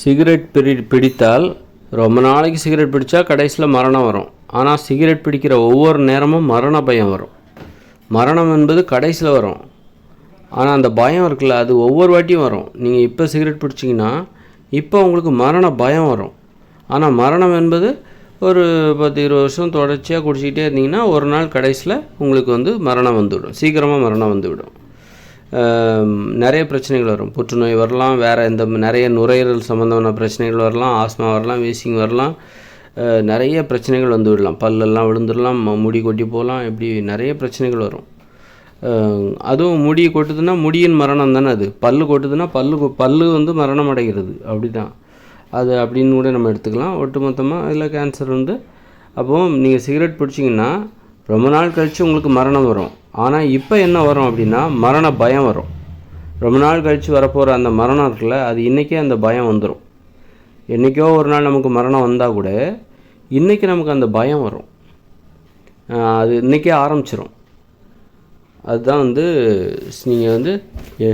Cigarette பிடி பிடித்தால் ரொம்ப நாளைக்கு சிகரெட் பிடிச்சா கடைசியில் மரணம் வரும். ஆனால் சிகரெட் பிடிக்கிற ஒவ்வொரு நேரமும் மரண பயம் வரும். மரணம் என்பது கடைசியில் வரும். ஆனால் அந்த பயம் இருக்குல்ல அது ஒவ்வொரு வாட்டியும் வரும். நீங்கள் இப்போ சிகரெட் பிடிச்சிங்கன்னா இப்போ உங்களுக்கு மரண பயம் வரும். ஆனால் மரணம் என்பது ஒரு பத்து இருபது வருஷம் தொடர்ச்சியாக குடிச்சிக்கிட்டே இருந்தீங்கன்னா ஒரு நாள் கடைசியில் உங்களுக்கு வந்து மரணம் வந்துவிடும். சீக்கிரமாக மரணம் வந்துவிடும். நிறைய பிரச்சனைகள் வரும். புற்றுநோய் வரலாம் வேறு எந்த நிறைய நுரையீரல் சம்மந்தமான பிரச்சனைகள் வரலாம் ஆஸ்மா வரலாம் வீசிங் வரலாம். நிறைய பிரச்சனைகள் வந்து விடலாம். பல்லெல்லாம் விழுந்துடலாம் முடி கொட்டி போகலாம் இப்படி நிறைய பிரச்சனைகள் வரும். அதுவும் முடி கொட்டுதுன்னா முடியின் மரணம் தானே அது. பல்லு கொட்டுதுன்னா பல்லு கொ- பல்லு வந்து மரணம் அடைகிறது. அப்படி தான் அது அப்படின்னு கூட நம்ம எடுத்துக்கலாம். ஒட்டுமொத்தமாக அதில் கேன்சர் வந்து அப்போது நீங்கள் சிகரெட் பிடிச்சிங்கன்னா ரொம்ப நாள் கழித்து உங்களுக்கு மரணம் வரும். ஆனால் இப்போ என்ன வரும் அப்படின்னா மரண பயம் வரும். ரொம்ப நாள் கழித்து வரப்போகிற அந்த மரணம் இருக்குல்ல அது இன்றைக்கே அந்த பயம் வந்துடும் என்றைக்கோ ஒரு நாள் நமக்கு மரணம் வந்தால் கூட இன்றைக்கி நமக்கு அந்த பயம் வரும். அது இன்றைக்கே ஆரம்பிச்சிடும் அதுதான் வந்து நீங்கள் வந்து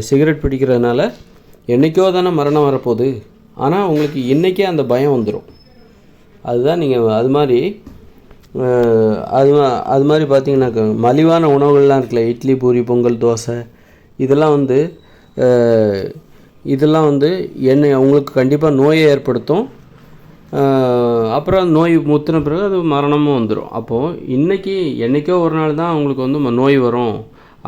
சிகரெட் பிடிக்கிறதுனால என்றைக்கோ தானே மரணம் வரப்போகுது. ஆனால் உங்களுக்கு இன்றைக்கே அந்த பயம் வந்துடும் அதுதான் நீங்கள் அது மாதிரி அது அது மாதிரி பார்த்திங்கனாக்கா மலிவான உணவுகள்லாம் இருக்குல்ல இட்லி பூரி பொங்கல் தோசை இதெல்லாம் வந்து இதெல்லாம் வந்து எண்ணெய் உங்களுக்கு கண்டிப்பாக நோயை ஏற்படுத்தும். அப்புறம் நோய் முத்தின பிறகு அது மரணமும் வந்துடும் அப்போது இன்றைக்கி என்றைக்கோ ஒரு நாள் தான் அவங்களுக்கு வந்து நோய் வரும்.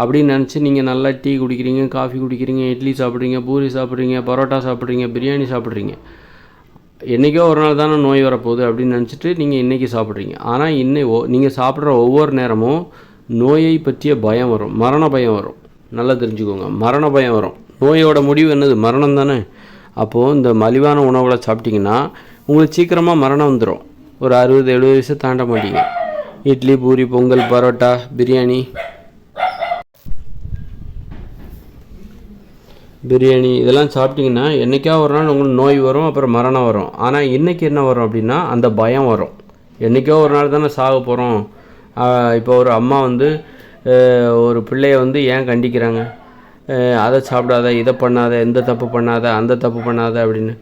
அப்படின்னு நினச்சி நீங்கள் நல்லா டீ குடிக்கிறீங்க காஃபி குடிக்கிறீங்க இட்லி சாப்பிட்றீங்க பூரி சாப்பிட்றீங்க பரோட்டா சாப்பிட்றீங்க பிரியாணி சாப்பிட்றீங்க. என்றைக்கோ ஒரு நாள் தானே நோய் வரப்போகுது அப்படின்னு நினச்சிட்டு நீங்கள் இன்றைக்கி சாப்பிட்றீங்க. ஆனால் இன்னை ஓ நீங்கள் சாப்பிட்ற ஒவ்வொரு நேரமும் நோயை பற்றிய பயம் வரும். மரண பயம் வரும். நல்லா தெரிஞ்சுக்கோங்க. மரண பயம் வரும். நோயோட முடிவு என்னது? மரணம் தானே. அப்போது இந்த மலிவான உணவுகளை சாப்பிட்டீங்கன்னா உங்களுக்கு சீக்கிரமாக மரணம் வந்துடும் ஒரு அறுபது எழுபது வயசு தாண்ட மாட்டீங்க. இட்லி பூரி பொங்கல் பரோட்டா பிரியாணி பிரியாணி இதெல்லாம் சாப்பிட்டிங்கன்னா என்றைக்கா ஒரு நாள் உங்களுக்கு நோய் வரும் அப்புறம் மரணம் வரும். ஆனால் இன்றைக்கி என்ன வரும் அப்படின்னா அந்த பயம் வரும். என்றைக்கோ ஒரு நாள் தானே சாக போகிறோம் இப்போ ஒரு அம்மா வந்து ஒரு பிள்ளைய வந்து ஏன் கண்டிக்கிறாங்க? அதை சாப்பிடாத இதை பண்ணாத இந்த தப்பு பண்ணாத அந்த தப்பு பண்ணாத அப்படின்னு.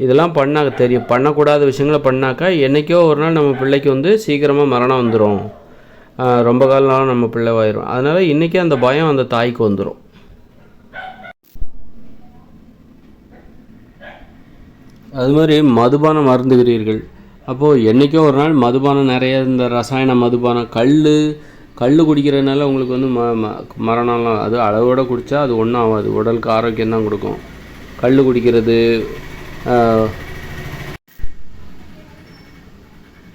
இதெல்லாம் பண்ணாக்க தெரியும். பண்ணக்கூடாத விஷயங்களை பண்ணாக்கா என்றைக்கோ ஒரு நாள் நம்ம பிள்ளைக்கு வந்து சீக்கிரமாக மரணம் வந்துடும் ரொம்ப காலம் நம்ம பிள்ளைவாயிரும் அதனால் இன்றைக்கே அந்த பயம் அந்த தாய்க்கு வந்துடும் அது மாதிரி மதுபானம் மருந்துகிறீர்கள் அப்போது என்றைக்கோ ஒரு நாள் மதுபானம் நிறைய இந்த ரசாயன மதுபானம் கல் கல் குடிக்கிறதுனால உங்களுக்கு வந்து ம ம- மரணம்லாம் அது அளவோட குடித்தா அது ஒன்றும் ஆகாது. உடலுக்கு ஆரோக்கியம் தான் கொடுக்கும். கல் குடிக்கிறது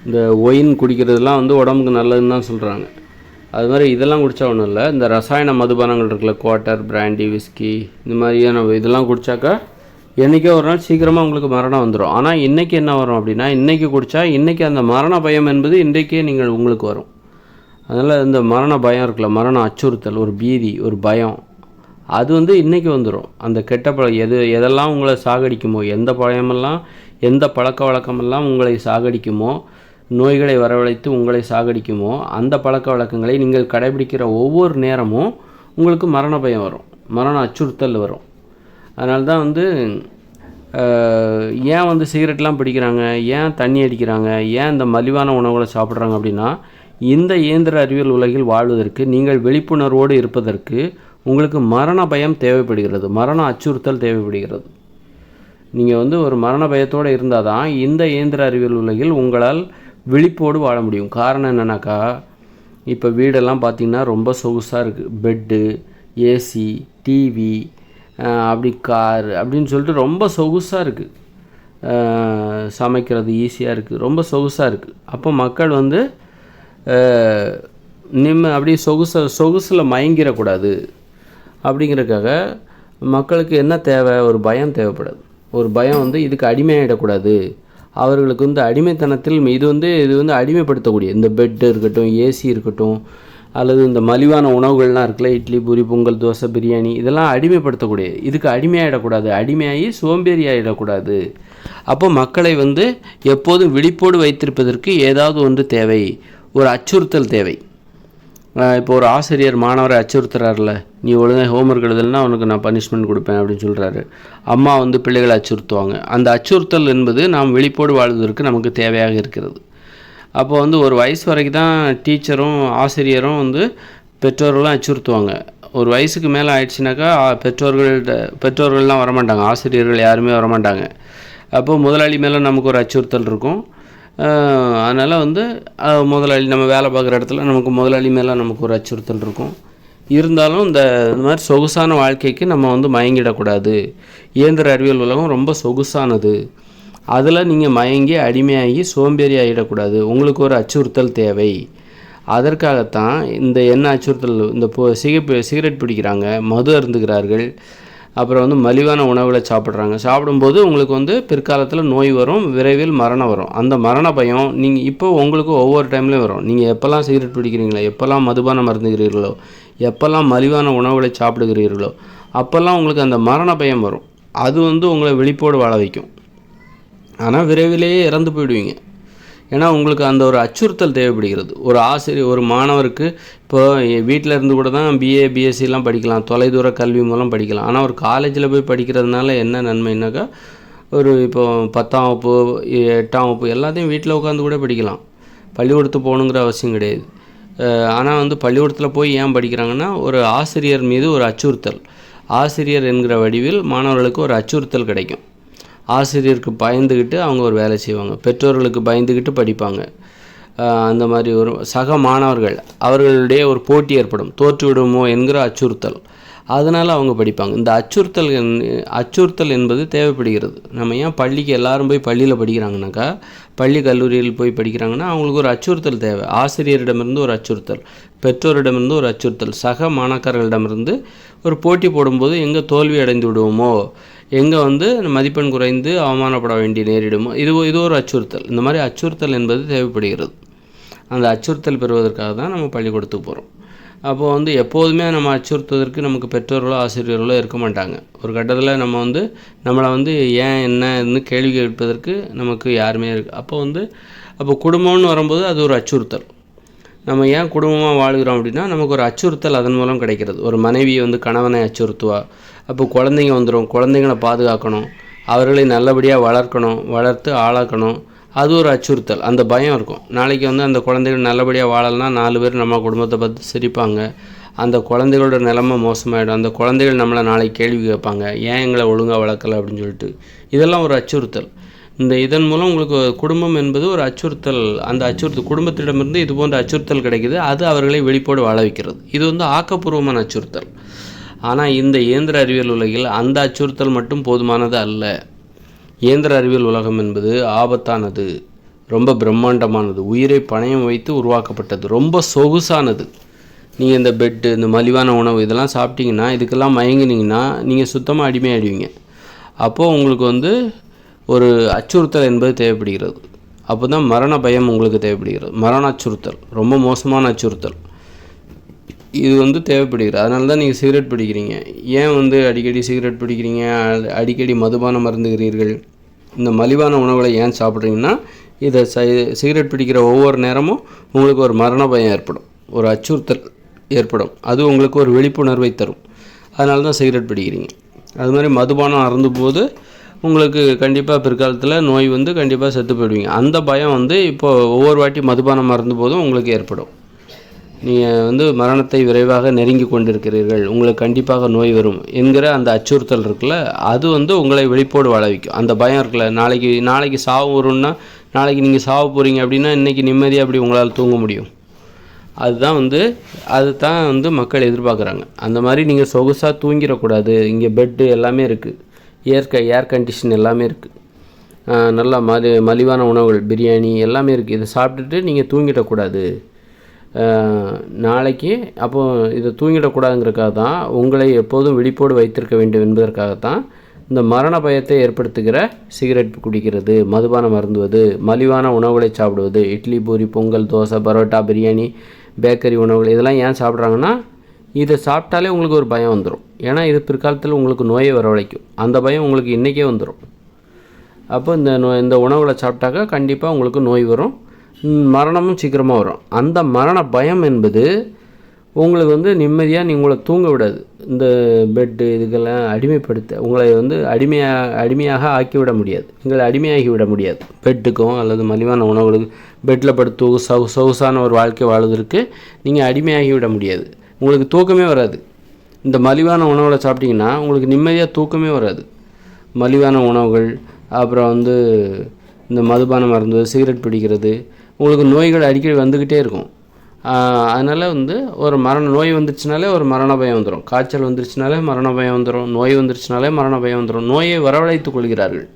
இந்த ஒயின் குடிக்கிறதுலாம் வந்து உடம்புக்கு நல்லதுன்னு தான் சொல்கிறாங்க அது மாதிரி இதெல்லாம் குடித்தா ஒன்றும் இல்லை. இந்த ரசாயன மதுபானங்கள் இருக்குல்ல குவாட்டர் பிராண்டி விஸ்கி இந்த மாதிரியான இதெல்லாம் குடித்தாக்கா என்றைக்கோ ஒரு நாள் சீக்கிரமாக உங்களுக்கு மரணம் வந்துடும் ஆனால் இன்றைக்கி என்ன வரும் அப்படின்னா இன்றைக்கி குடித்தா இன்றைக்கி அந்த மரண பயம் என்பது இன்றைக்கே நீங்கள் உங்களுக்கு வரும். அதனால் இந்த மரண பயம் இருக்குல்ல மரண அச்சுறுத்தல் ஒரு பீதி ஒரு பயம் அது வந்து இன்றைக்கி வந்துடும் அந்த கெட்ட பழ எது எதெல்லாம் உங்களை சாகடிக்குமோ எந்த பழமெல்லாம் எந்த பழக்க வழக்கமெல்லாம் உங்களை சாகடிக்குமோ நோய்களை வரவழைத்து உங்களை சாகடிக்குமோ அந்த பழக்க வழக்கங்களை நீங்கள் கடைபிடிக்கிற ஒவ்வொரு நேரமும் உங்களுக்கு மரண பயம் வரும். மரண அச்சுறுத்தல் வரும். அதனால தான் வந்து ஏன் வந்து சிகரெட்லாம் பிடிக்கிறாங்க? ஏன் தண்ணி அடிக்கிறாங்க? ஏன் இந்த மலிவான உணவுகளை சாப்பிட்றாங்க அப்படின்னா இந்த இயந்திர அறிவியல் உலகில் வாழ்வதற்கு நீங்கள் விழிப்புணர்வோடு இருப்பதற்கு உங்களுக்கு மரண பயம் தேவைப்படுகிறது. மரண அச்சுறுத்தல் தேவைப்படுகிறது. நீங்கள் வந்து ஒரு மரண பயத்தோடு இருந்தால் தான் இந்த இயந்திர அறிவியல் உலகில் உங்களால் விழிப்போடு வாழ முடியும். காரணம் என்னென்னாக்கா இப்போ வீடெல்லாம் பார்த்தீங்கன்னா ரொம்ப சொகுசாக இருக்குது பெட்டு ஏசி டிவி அப்படி கார் அப்படின்னு சொல்லிட்டு ரொம்ப சொகுசாக இருக்குது சமைக்கிறது ஈஸியாக இருக்குது ரொம்ப சொகுசாக இருக்குது அப்போ மக்கள் வந்து நிம்ம அப்படியே சொகுச சொகுசில் மயங்கிடக்கூடாது. அப்படிங்கிறதுக்காக மக்களுக்கு என்ன தேவை? ஒரு பயம் தேவைப்படுது. ஒரு பயம் வந்து இதுக்கு அடிமையாயிடக்கூடாது. அவர்களுக்கு வந்து அடிமைத்தனத்தில் இது வந்து இது வந்து அடிமைப்படுத்தக்கூடிய இந்த பெட்டு இருக்கட்டும் ஏசி இருக்கட்டும் அல்லது இந்த மலிவான உணவுகள்லாம் இருக்குல்ல இட்லி பூரி பொங்கல் தோசை பிரியாணி இதெல்லாம் அடிமைப்படுத்தக்கூடியது. இதுக்கு அடிமையாகிடக்கூடாது அடிமையாகி சோம்பேறி ஆகிடக்கூடாது அப்போ மக்களை வந்து எப்போதும் விழிப்போடு வைத்திருப்பதற்கு ஏதாவது ஒன்று தேவை. ஒரு அச்சுறுத்தல் தேவை. இப்போ ஒரு ஆசிரியர் மாணவரை அச்சுறுத்துறாருல நீ ஒழுங்காக ஹோம்ஒர்க் எழுதலைன்னா அவனுக்கு நான் பனிஷ்மெண்ட் கொடுப்பேன் அப்படின்னு சொல்கிறாரு அம்மா வந்து பிள்ளைகளை அச்சுறுத்துவாங்க. அந்த அச்சுறுத்தல் என்பது நாம் விழிப்போடு வாழ்வதற்கு நமக்கு தேவையாக இருக்கிறது. அப்போ வந்து ஒரு வயசு வரைக்கும் தான் டீச்சரும் ஆசிரியரும் வந்து பெற்றோர்களும் அச்சுறுத்துவாங்க. ஒரு வயசுக்கு மேலே ஆயிடுச்சுனாக்கா ஆ, பெற்றோர்கள்ட்ட பெற்றோர்கள்லாம் வரமாட்டாங்க. ஆசிரியர்கள் யாருமே வரமாட்டாங்க. அப்போ முதலாளி மேலே நமக்கு ஒரு அச்சுறுத்தல் இருக்கும். அதனால் வந்து முதலாளி நம்ம வேலை பார்க்குற இடத்துல நமக்கு முதலாளி மேலே நமக்கு ஒரு அச்சுறுத்தல் இருக்கும். இருந்தாலும் இந்த இந்த மாதிரி சொகுசான வாழ்க்கைக்கு நம்ம வந்து மயங்கிடக்கூடாது. இயந்திர அறிவியல் உலகம் ரொம்ப சொகுசானது. அதில் நீங்கள் மயங்கி அடிமையாகி சோம்பேறி ஆகிடக்கூடாது உங்களுக்கு ஒரு அச்சுறுத்தல் தேவை. அதற்காகத்தான் இந்த என்ன அச்சுறுத்தல்? இந்த போ சிகப்பு சிகரெட் பிடிக்கிறாங்க மது அருந்துகிறார்கள். அப்புறம் வந்து மலிவான உணவுகளை சாப்பிட்றாங்க. சாப்பிடும்போது உங்களுக்கு வந்து பிற்காலத்தில் நோய் வரும் விரைவில் மரணம் வரும். அந்த மரண பயம் நீங்கள் இப்போ உங்களுக்கு ஒவ்வொரு டைம்லேயும் வரும். நீங்கள் எப்போல்லாம் சிகரெட் பிடிக்கிறீங்களோ எப்போல்லாம் மதுபானம் மருந்துகிறீர்களோ எப்போல்லாம் மலிவான உணவுகளை சாப்பிடுகிறீர்களோ அப்போல்லாம் உங்களுக்கு அந்த மரண பயம் வரும். அது வந்து உங்களை விழிப்போடு வாழ வைக்கும். ஆனால் விரைவிலேயே இறந்து போயிடுவீங்க. ஏன்னா உங்களுக்கு அந்த ஒரு அச்சுறுத்தல் தேவைப்படுகிறது. ஒரு ஆசிரியர் ஒரு மாணவருக்கு இப்போ வீட்டில் இருந்து கூட தான் பிஏ பிஎஸ்சிலாம் படிக்கலாம். தொலைதூர கல்வி மூலம் படிக்கலாம். ஆனால் ஒரு காலேஜில் போய் படிக்கிறதுனால என்ன நன்மைனாக்கா ஒரு இப்போ பத்தாம் வகுப்பு எட்டாம் வகுப்பு எல்லாத்தையும் வீட்டில் உட்காந்து கூட படிக்கலாம். பள்ளிக்கூடத்துக்கு போகணுங்கிற அவசியம் கிடையாது. ஆனால் வந்து பள்ளிக்கூடத்தில் போய் ஏன் படிக்கிறாங்கன்னா ஒரு ஆசிரியர் மீது ஒரு அச்சுறுத்தல். ஆசிரியர் என்கிற வடிவில் மாணவர்களுக்கு ஒரு அச்சுறுத்தல் கிடைக்கும். ஆசிரியருக்கு பயந்துக்கிட்டு அவங்க ஒரு வேலை செய்வாங்க. பெற்றோர்களுக்கு பயந்துக்கிட்டு படிப்பாங்க. அந்த மாதிரி ஒரு சக மாணவர்கள் அவர்களுடைய ஒரு போட்டி ஏற்படும். தோற்றுவிடுமோ என்கிற அச்சுறுத்தல். அதனால் அவங்க படிப்பாங்க. இந்த அச்சுறுத்தல் என்- அச்சுறுத்தல் என்பது தேவைப்படுகிறது. நம்ம ஏன் பள்ளிக்கு எல்லாரும் போய் பள்ளியில் படிக்கிறாங்கனாக்கா பள்ளி கல்லூரியில் போய் படிக்கிறாங்கன்னா அவங்களுக்கு ஒரு அச்சுறுத்தல் தேவை. ஆசிரியரிடமிருந்து ஒரு அச்சுறுத்தல் பெற்றோரிடமிருந்து ஒரு அச்சுறுத்தல் சக மாணாக்கர்களிடமிருந்து ஒரு போட்டி போடும்போது எங்கே தோல்வி அடைந்து விடுவோமோ எங்கே வந்து மதிப்பெண் குறைந்து அவமானப்பட வேண்டி நேரிடுமோ? இது இது ஒரு அச்சுறுத்தல். இந்த மாதிரி அச்சுறுத்தல் என்பது தேவைப்படுகிறது. அந்த அச்சுறுத்தல் பெறுவதற்காக தான் நம்ம பள்ளிக்கூடத்துக்கு போகிறோம் அப்போது வந்து எப்போதுமே நம்ம அச்சுறுத்துவதற்கு நமக்கு பெற்றோர்களோ ஆசிரியர்களோ இருக்க மாட்டாங்க. ஒரு கட்டத்தில் நம்ம வந்து நம்மளை வந்து ஏன் என்னன்னு கேள்வி கேட்பதற்கு நமக்கு யாருமே இருக்கு அப்போ வந்து அப்போ குடும்பம்னு வரும்போது அது ஒரு அச்சுறுத்தல். நம்ம ஏன் குடும்பமாக வாழ்கிறோம் அப்படின்னா நமக்கு ஒரு அச்சுறுத்தல் அதன் மூலம் கிடைக்கிறது. ஒரு மனைவி வந்து கணவனை அச்சுறுத்துவா. அப்போ குழந்தைங்க வந்துடும் குழந்தைங்களை பாதுகாக்கணும். அவர்களை நல்லபடியாக வளர்க்கணும். வளர்த்து ஆளாக்கணும். அது ஒரு அச்சுறுத்தல். அந்த பயம் இருக்கும். நாளைக்கு வந்து அந்த குழந்தைகள் நல்லபடியாக வாழலைன்னா நாலு பேர் நம்ம குடும்பத்தை பார்த்து சிரிப்பாங்க. அந்த குழந்தைகளோட நிலைமை மோசமாயிடும். அந்த குழந்தைகள் நம்மளை நாளைக்கு கேள்வி கேட்பாங்க. ஏன் எங்களை ஒழுங்காக வளர்க்கலை? அப்படின்னு சொல்லிட்டு. இதெல்லாம் ஒரு அச்சுறுத்தல். இந்த இதன் மூலம் உங்களுக்கு குடும்பம் என்பது ஒரு அச்சுறுத்தல். அந்த அச்சுறுத்தல் குடும்பத்திடமிருந்து இது போன்ற அச்சுறுத்தல் கிடைக்குது. அது அவர்களை வெளிப்போடு வாழ வைக்கிறது. இது வந்து ஆக்கப்பூர்வமான அச்சுறுத்தல். ஆனால் இந்த இயந்திர அறிவியல் உலகில் அந்த அச்சுறுத்தல் மட்டும் போதுமானது அல்ல. இயந்திர அறிவியல் உலகம் என்பது ஆபத்தானது. ரொம்ப பிரம்மாண்டமானது. உயிரை பணயம் வைத்து உருவாக்கப்பட்டது. ரொம்ப சொகுசானது. நீங்கள் இந்த பெட்டு இந்த மலிவான உணவு இதெல்லாம் சாப்பிட்டீங்கன்னா இதுக்கெல்லாம் மயங்கினீங்கன்னா நீங்கள் சுத்தமாக அடிமையாயிடுவீங்க. அப்போது உங்களுக்கு வந்து ஒரு அச்சுறுத்தல் என்பது தேவைப்படுகிறது. அப்போ தான் மரண பயம் உங்களுக்கு தேவைப்படுகிறது. மரண அச்சுறுத்தல் ரொம்ப மோசமான அச்சுறுத்தல். இது வந்து தேவைப்படுகிறது. அதனால தான் நீங்கள் சிகரெட் பிடிக்கிறீங்க. ஏன் வந்து அடிக்கடி சிகரெட் பிடிக்கிறீங்க? அடிக்கடி மதுபானம் மருந்துகிறீர்கள்? இந்த மலிவான உணவுகளை ஏன் சாப்பிட்றீங்கன்னா இதை சிகரெட் பிடிக்கிற ஒவ்வொரு நேரமும் உங்களுக்கு ஒரு மரண பயம் ஏற்படும். ஒரு அச்சுறுத்தல் ஏற்படும். அது உங்களுக்கு ஒரு விழிப்புணர்வை தரும். அதனால தான் சிகரெட் பிடிக்கிறீங்க. அது மாதிரி மதுபானம் அருந்தும்போது உங்களுக்கு கண்டிப்பாக பிற்காலத்தில் நோய் வந்து கண்டிப்பாக செத்து போயிடுவீங்க. அந்த பயம் வந்து இப்போ ஒவ்வொரு வாட்டி மதுபானம் அருந்தும்போதும் உங்களுக்கு ஏற்படும். நீங்கள் வந்து மரணத்தை விரைவாக நெருங்கி கொண்டிருக்கிறீர்கள். உங்களுக்கு கண்டிப்பாக நோய் வரும் என்கிற அந்த அச்சுறுத்தல் இருக்குல்ல அது வந்து உங்களை வெளிப்போடு வாழ வைக்கும். அந்த பயம் இருக்குல்ல நாளைக்கு நாளைக்கு சாவு வரும்னா நாளைக்கு நீங்கள் சாவு போகிறீங்க அப்படின்னா இன்றைக்கி நிம்மதியாக அப்படி உங்களால் தூங்க முடியும். அதுதான் வந்து அது தான் வந்து மக்கள் எதிர்பார்க்குறாங்க. அந்த மாதிரி நீங்கள் சொகுசாக தூங்கிடக்கூடாது. இங்கே பெட்டு எல்லாமே இருக்குது இயற்கை ஏர் கண்டிஷன் எல்லாமே இருக்குது நல்லா மலி மலிவான உணவுகள் பிரியாணி எல்லாமே இருக்குது இதை சாப்பிட்டுட்டு நீங்கள் தூங்கிடக்கூடாது. நாளைக்கு அப்போ இதை தூங்கிடக்கூடாதுங்கிறதுக்காக தான் உங்களை எப்போதும் விழிப்போடு வைத்திருக்க வேண்டும் என்பதற்காகத்தான் இந்த மரண பயத்தை ஏற்படுத்துகிற சிகரெட் குடிக்கிறது மதுபானம் மருந்துவது மலிவான உணவுகளை சாப்பிடுவது இட்லி பூரி பொங்கல் தோசை பரோட்டா பிரியாணி பேக்கரி உணவுகள் இதெல்லாம் ஏன் சாப்பிட்றாங்கன்னா இதை சாப்பிட்டாலே உங்களுக்கு ஒரு பயம் வந்துடும் ஏன்னா இது பிற்காலத்தில் உங்களுக்கு நோயை வரவழைக்கும். அந்த பயம் உங்களுக்கு இன்றைக்கே வந்துடும் அப்போ இந்த நோ இந்த உணவுகளை சாப்பிட்டாக்கா கண்டிப்பாக உங்களுக்கு நோய் வரும். மரணமும் சீக்கிரமாக வரும். அந்த மரண பயம் என்பது உங்களுக்கு வந்து நிம்மதியாக நீ உங்களை தூங்க விடாது. இந்த பெட்டு இதுக்கெல்லாம் அடிமைப்படுத்த உங்களை வந்து அடிமையாக அடிமையாக ஆக்கிவிட முடியாது. உங்களை அடிமையாகி விட முடியாது. பெட்டுக்கும் அல்லது மலிவான உணவுகளுக்கு பெட்டில் படுத்து சவு சொகுசான ஒரு வாழ்க்கை வாழ்வதற்கு நீங்கள் அடிமையாகி விட முடியாது. உங்களுக்கு தூக்கமே வராது. இந்த மலிவான உணவுகளை சாப்பிட்டிங்கன்னா உங்களுக்கு நிம்மதியாக தூக்கமே வராது. மலிவான உணவுகள் அப்புறம் வந்து இந்த மதுபான மருந்து சிகரெட் பிடிக்கிறது உங்களுக்கு நோய்கள் அடிக்கடி வந்துக்கிட்டே இருக்கும். அதனால் வந்து ஒரு மரண நோய் வந்துருச்சுனாலே ஒரு மரண பயம் வந்துடும் காய்ச்சல் வந்துருச்சுனாலே மரண பயம் வந்துடும் நோய் வந்துருச்சுனாலே மரண பயம் வந்துடும் நோயை வரவழைத்து கொள்கிறார்கள்.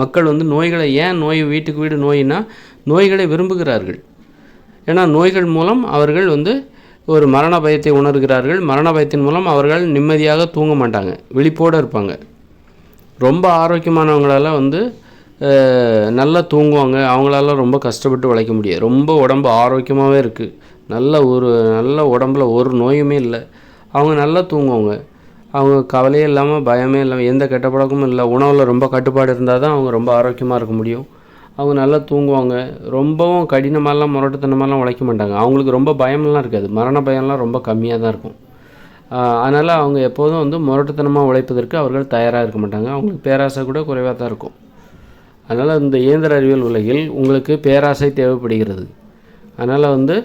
மக்கள் வந்து நோய்களை ஏன் நோய் வீட்டுக்கு வீடு நோயினா நோய்களை விரும்புகிறார்கள். ஏன்னா நோய்கள் மூலம் அவர்கள் வந்து ஒரு மரண பயத்தை உணர்கிறார்கள். மரண பயத்தின் மூலம் அவர்கள் நிம்மதியாக தூங்க மாட்டாங்க. விழிப்போடு இருப்பாங்க. ரொம்ப ஆரோக்கியமானவங்களால் வந்து நல்லா தூங்குவாங்க. அவங்களால ரொம்ப கஷ்டப்பட்டு உழைக்க முடியாது. ரொம்ப உடம்பு ஆரோக்கியமாகவே இருக்குது நல்ல ஒரு நல்ல உடம்புல ஒரு நோயுமே இல்லை. அவங்க நல்லா தூங்குவாங்க. அவங்க கவலையே இல்லாமல் பயமே இல்லாமல் எந்த கெட்ட பழக்கமும் இல்லை. உணவில் ரொம்ப கட்டுப்பாடு இருந்தால் தான் அவங்க ரொம்ப ஆரோக்கியமாக இருக்க முடியும். அவங்க நல்லா தூங்குவாங்க. ரொம்பவும் கடினமாகலாம் முரட்டுத்தனமாலாம் உழைக்க மாட்டாங்க. அவங்களுக்கு ரொம்ப பயம்லாம் இருக்காது. மரண பயம்லாம் ரொம்ப கம்மியாக தான் இருக்கும். அதனால் அவங்க எப்போதும் வந்து முரட்டுத்தனமாக உழைப்பதற்கு அவர்கள் தயாராக இருக்க மாட்டாங்க. அவங்களுக்கு பேராசை கூட குறைவாக தான் இருக்கும். அதனால் இந்த இயந்திர அறிவியல் உலகில் உங்களுக்கு பேராசை தேவைப்படுகிறது. அதனால் வந்து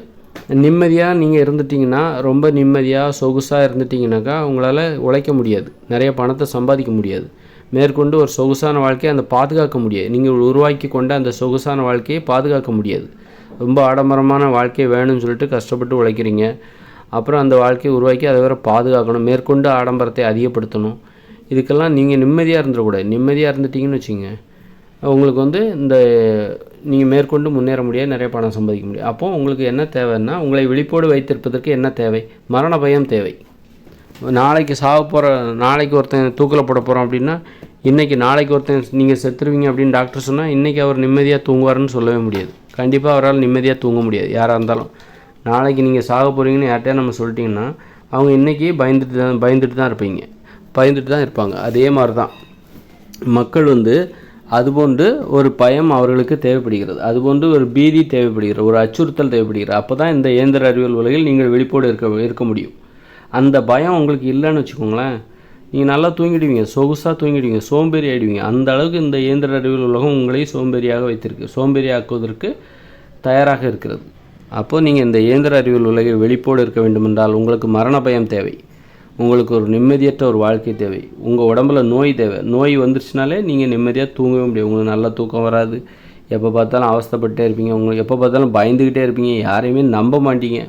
நிம்மதியாக நீங்கள் இருந்துட்டிங்கன்னா ரொம்ப நிம்மதியாக சொகுசாக இருந்துட்டிங்கனாக்கா உங்களால் உழைக்க முடியாது. நிறைய பணத்தை சம்பாதிக்க முடியாது. மேற்கொண்டு ஒரு சொகுசான வாழ்க்கையை அந்த பாதுகாக்க முடியாது. நீங்கள் உருவாக்கி கொண்ட அந்த சொகுசான வாழ்க்கையை பாதுகாக்க முடியாது. ரொம்ப ஆடம்பரமான வாழ்க்கை வேணும்னு சொல்லிட்டு கஷ்டப்பட்டு உழைக்கிறீங்க. அப்புறம் அந்த வாழ்க்கையை உருவாக்கி அதை வேறு பாதுகாக்கணும். மேற்கொண்டு ஆடம்பரத்தை அதிகப்படுத்தணும். இதுக்கெல்லாம் நீங்கள் நிம்மதியாக இருந்துடக்கூடாது. நிம்மதியாக இருந்துட்டிங்கன்னு வச்சுங்க உங்களுக்கு வந்து இந்த நீங்கள் மேற்கொண்டு முன்னேற முடியாது நிறைய பணம் சம்பாதிக்க முடியும் அப்போது உங்களுக்கு என்ன தேவைன்னா உங்களை விழிப்போடு வைத்திருப்பதற்கு என்ன தேவை? மரண பயம் தேவை. நாளைக்கு சாக போகிற நாளைக்கு ஒருத்தன் தூக்கில் போட போகிறோம் அப்படின்னா இன்றைக்கி நாளைக்கு ஒருத்தன் நீங்கள் செத்துருவீங்க அப்படின்னு டாக்டர் சொன்னால் இன்றைக்கி அவர் நிம்மதியாக தூங்குவார்னு சொல்லவே முடியாது. கண்டிப்பாக அவரால் நிம்மதியாக தூங்க முடியாது யாராக இருந்தாலும். நாளைக்கு நீங்கள் சாக போகிறீங்கன்னு யார்கிட்டயா நம்ம சொல்லிட்டிங்கன்னா அவங்க இன்றைக்கி பயந்துட்டு தான் பயந்துட்டு தான் இருப்பீங்க. பயந்துட்டு தான் இருப்பாங்க. அதே மாதிரி தான் மக்கள் வந்து அதுபோன்று ஒரு பயம் அவர்களுக்கு தேவைப்படுகிறது. அதுபோன்று ஒரு பீதி தேவைப்படுகிறது. ஒரு அச்சுறுத்தல் தேவைப்படுகிறது. அப்போ தான் இந்த இயந்திர அறிவியல் உலகில் நீங்கள் வெளிப்போடு இருக்க இருக்க முடியும். அந்த பயம் உங்களுக்கு இல்லைன்னு வச்சுக்கோங்களேன். நீங்கள் நல்லா தூங்கிடுவீங்க சொகுசாக தூங்கிடுவீங்க சோம்பேறி ஆகிடுவீங்க அந்த அளவுக்கு இந்த இயந்திர அறிவியல் உலகம் உங்களை சோம்பேறியாக வைத்திருக்கு சோம்பேறி ஆக்குவதற்கு தயாராக இருக்கிறது. அப்போது நீங்கள் இந்த இயந்திர அறிவியல் உலகில் வெளிப்போடு இருக்க வேண்டுமென்றால் உங்களுக்கு மரண பயம் தேவை. உங்களுக்கு ஒரு நிம்மதியற்ற ஒரு வாழ்க்கை தேவை. உங்கள் உடம்புல நோய் தேவை. நோய் வந்துருச்சுனாலே நீங்கள் நிம்மதியாக தூங்கவே முடியாது. உங்களுக்கு நல்ல தூக்கம் வராது. எப்போ பார்த்தாலும் அவஸ்தப்பட்டே இருப்பீங்க. உங்களுக்கு எப்போ பார்த்தாலும் பயந்துக்கிட்டே இருப்பீங்க. யாரையுமே நம்ப மாட்டீங்க.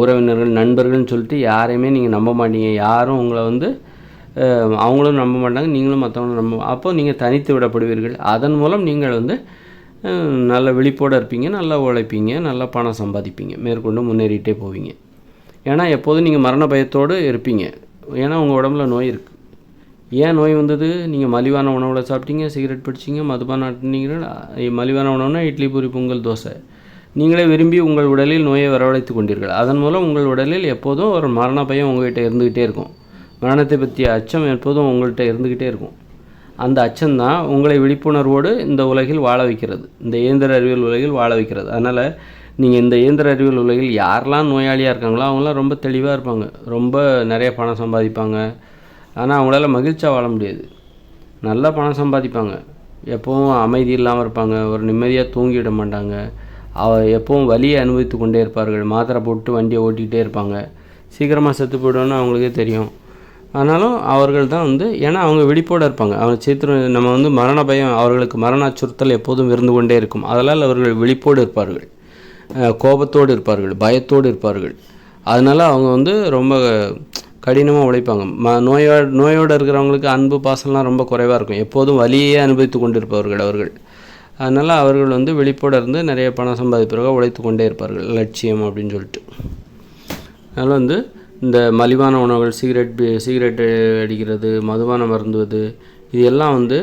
உறவினர்கள் நண்பர்கள்னு சொல்லிட்டு யாரையுமே நீங்கள் நம்ப மாட்டீங்க. யாரும் உங்களை வந்து அவங்களும் நம்ப மாட்டாங்க நீங்களும் மற்றவங்களும் நம்ப அப்போது நீங்கள் தனித்து விடப்படுவீர்கள். அதன் மூலம் நீங்கள் வந்து நல்ல விழிப்போடு இருப்பீங்க நல்லா உழைப்பீங்க நல்லா பணம் சம்பாதிப்பீங்க. மேற்கொண்டு முன்னேறிட்டே போவீங்க. ஏன்னா எப்போதும் நீங்கள் மரண பயத்தோடு இருப்பீங்க. ஏன்னா உங்கள் உடம்புல நோய் இருக்குது ஏன் நோய் வந்தது? நீங்கள் மலிவான உணவில் சாப்பிட்டீங்க சிகரெட் பிடிச்சிங்க மதுபானம் ஆட்டினீங்கன்னா மலிவான உணவுனா இட்லி பூரி பொங்கல் தோசை. நீங்களே விரும்பி உங்கள் உடலில் நோயை வரவழைத்து கொண்டீர்கள். அதன் மூலம் உங்கள் உடலில் எப்போதும் ஒரு மரண பயம் உங்கள்கிட்ட இருந்துக்கிட்டே இருக்கும். மரணத்தை பற்றிய அச்சம் எப்போதும் உங்கள்கிட்ட இருந்துக்கிட்டே இருக்கும். அந்த அச்சம்தான் உங்களை விழிப்புணர்வோடு இந்த உலகில் வாழ வைக்கிறது. இந்த இயந்திர அறிவியல் உலகில் வாழ வைக்கிறது. அதனால் நீங்கள் இந்த இயந்திர அறிவியல் உலகில் யாரெல்லாம் நோயாளியாக இருக்காங்களோ அவங்களாம் ரொம்ப தெளிவாக இருப்பாங்க. ரொம்ப நிறைய பணம் சம்பாதிப்பாங்க. ஆனால் அவங்களால மகிழ்ச்சியாக வாழ முடியாது. நல்லா பணம் சம்பாதிப்பாங்க. எப்போவும் அமைதி இல்லாமல் இருப்பாங்க. ஒரு நிம்மதியாக தூங்கிவிட மாட்டாங்க. எப்பவும் வலியை அனுபவித்து கொண்டே இருப்பார்கள். மாத்திரை போட்டு வண்டியை ஓட்டிக்கிட்டே இருப்பாங்க. சீக்கிரமாக செத்து போய்டுவோன்னு அவங்களுக்கே தெரியும். ஆனாலும் அவர்கள் தான் வந்து ஏன்னா அவங்க விழிப்போடு இருப்பாங்க. அவங்க சித்திர நம்ம வந்து மரண பயம் அவர்களுக்கு மரண அச்சுறுத்தல் எப்போதும் இருந்து கொண்டே இருக்கும். அதனால் அவர்கள் விழிப்போடு இருப்பார்கள். கோபத்தோடு இருப்பார்கள் பயத்தோடு இருப்பார்கள். அதனால் அவங்க வந்து ரொம்ப கடினமாக உழைப்பாங்க. ம நோயோ நோயோடு இருக்கிறவங்களுக்கு அன்பு பாசம்லாம் ரொம்ப குறைவாக இருக்கும். எப்போதும் வலியே அனுபவித்து கொண்டிருப்பவர்கள் அவர்கள். அதனால் அவர்கள் வந்து வெளிப்போட இருந்து நிறைய பணம் சம்பாதிப்பதாக உழைத்து கொண்டே இருப்பார்கள். லட்சியம் அப்படின்னு சொல்லிட்டு. அதனால் வந்து இந்த மலிவான உணவுகள் சிகரெட் சிகரெட் அடிக்கிறது மதுபானம் மருந்துவது இது எல்லாம் வந்து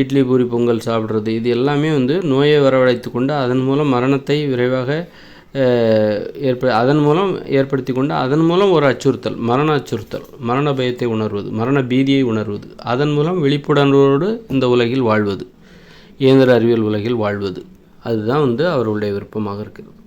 இட்லி பூரி பொங்கல் சாப்பிட்றது இது எல்லாமே வந்து நோயை வரவழைத்து கொண்டு அதன் மூலம் மரணத்தை விரைவாக ஏற்ப அதன் மூலம் ஏற்படுத்தி கொண்டு அதன் மூலம் ஒரு அச்சுறுத்தல் மரண அச்சுறுத்தல் மரண பயத்தை உணர்வது மரண பீதியை உணர்வது அதன் மூலம் விழிப்புணர்வோடு இந்த உலகில் வாழ்வது. இயந்திர அறிவியல் உலகில் வாழ்வது. அதுதான் வந்து அவர்களுடைய விருப்பமாக இருக்குது.